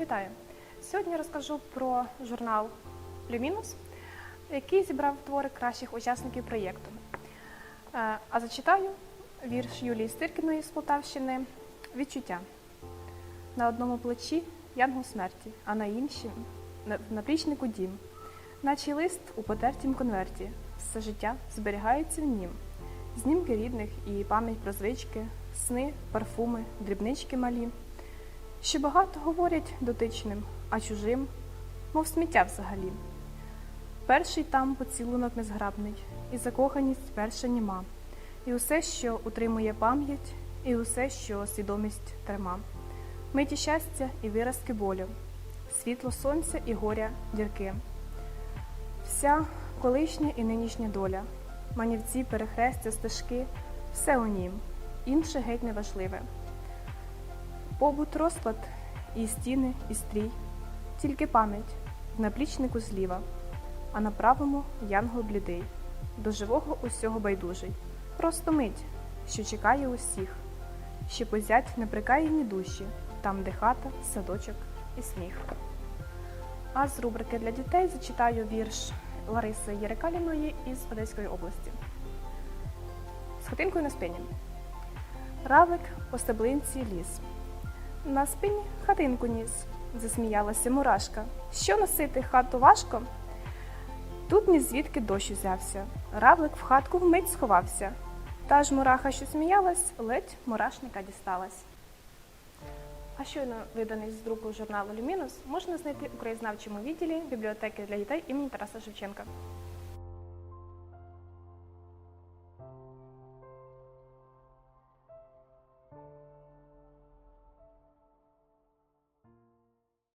Вітаю! Сьогодні розкажу про журнал Люмінус, який зібрав твори кращих учасників проєкту. Е, А зачитаю вірш Юлії Стиркіної з Полтавщини Відчуття. На одному плечі янгол смерті, а на іншому на- наплічнику дім. Наче лист у потертім конверті, все життя зберігається в нім. Знімки рідних і пам'ять про звички, сни, парфуми, дрібнички малі, що багато говорять дотичним, а чужим, мов сміття взагалі. Перший там поцілунок незграбний, і закоханість перша німа, і усе, що утримує пам'ять, і усе, що свідомість трима. Миті щастя і виразки болю, світло сонця і горя дірки. Вся колишня і нинішня доля, манівці, перехрестя, стежки, все у нім, інше геть неважливе. Побут розклад і стіни, і стрій, тільки пам'ять в наплічнику зліва, а на правому янгол блідий, до живого усього байдужий. Просто мить, що чекає усіх, що позять неприкаяні душі, там, де хата, садочок і сміх. А з рубрики для дітей зачитаю вірш Лариси Єрекаліної із Одеської області. З хатинкою на спині. Равлик по стеблинці ліс. На спині хатинку ніс, засміялася мурашка. Що носити хату важко? Тут ні звідки дощ узявся. Равлик в хатку вмить сховався. Та ж мураха, що сміялась, ледь мурашника дісталась. А щойно виданий з друку журналу Люмінус можна знайти у краєзнавчому відділі бібліотеки для дітей імені Тараса Шевченка.